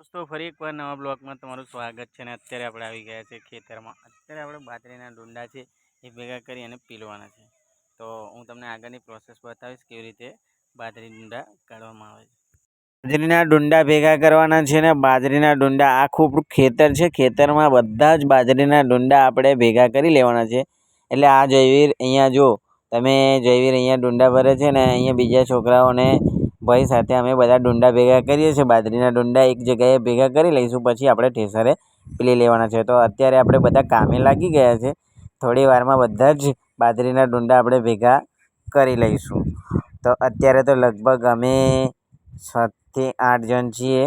દોસ્તો, ફરી એકવાર નવા બ્લોગમાં તમારું સ્વાગત છે અને અત્યારે આપણે આવી ગયા છે ખેતરમાં. અત્યારે આપણે બાજરીના ડુંડા છે, એ ભેગા કરી અને પીલવાના છે. તો હું તમને આગળની પ્રોસેસ બતાવીશ કેવી રીતે બાજરી ડુંડા કાઢવામાં આવે છે. બાજરીના ડુંડા ભેગા કરવાના છે ને બાજરીના ડુંડા આખું ખેતર છે. ખેતરમાં બધા જ બાજરીના ડુંડા આપણે ભેગા કરી લેવાના છે. એટલે આ જયવીર અહીંયા જો, તમે જયવીર અહીંયા ડુંડા ભરે છે ને અહીંયા બીજા છોકરાઓને ભાઈ સાથે અમે બધા ડુંડા ભેગા કરીએ છીએ. બાજરીના ડુંડા એક જગ્યાએ ભેગા કરી લઈશું, પછી આપણે ઠેસરે પીલી લેવાના છે. તો અત્યારે આપણે બધા કામે લાગી ગયા છે. થોડી વારમાં બધા જ બાજરીના ડુંડા આપણે ભેગા કરી લઈશું. તો અત્યારે તો લગભગ અમે સાતથી આઠ જણ છીએ.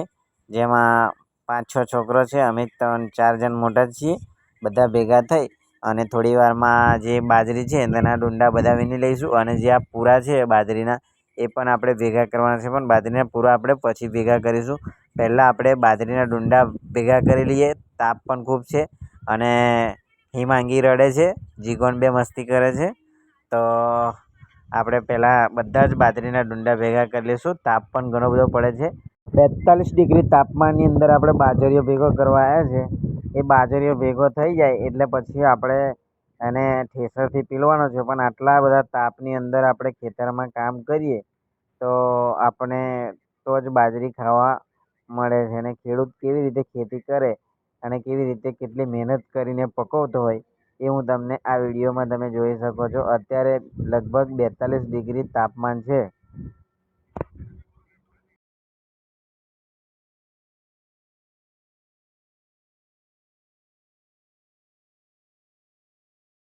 જેમાં પાંચ છ છોકરો છે. અમે ત્રણ ચાર જણ મોટા છીએ. બધા ભેગા થઈ અને થોડી વારમાં જે બાજરી છે તેના ડુંડા બધા વીણી લઈશું. અને જે આ પૂરા છે બાજરીના એ પણ આપણે ભેગા કરવાના છે પણ બાજરીના પૂરા આપણે પછી ભેગા કરીશું. પહેલાં આપણે બાજરીના ડુંડા ભેગા કરી લઈએ, તાપ પણ ખૂબ છે અને હિમાંગી રડે છે, જીગોન બે મસ્તી કરે છે. તો આપણે પહેલાં બધા જ બાજરીના ડુંડા ભેગા કરી લઈશું, તાપ પણ ઘણો બધો પડે છે. બેતાલીસ ડિગ્રી તાપમાનની અંદર આપણે બાજરીઓ ભેગો કરવા આવ્યા છે. એ બાજરીઓ ભેગો થઈ જાય એટલે પછી આપણે એને ઠેસરથી પીલવાનો છે, પણ આટલા બધા તાપની અંદર આપણે ખેતરમાં કામ કરીએ તો આપણે તો જ બાજરી ખાવા મળે છે અને ખેડૂત કેવી રીતે ખેતી કરે અને કેવી રીતે કેટલી મહેનત કરીને પકવતો હોય એ હું તમને આ વિડીયોમાં તમે જોઈ શકો છો. અત્યારે લગભગ બેતાલીસ ડિગ્રી તાપમાન છે.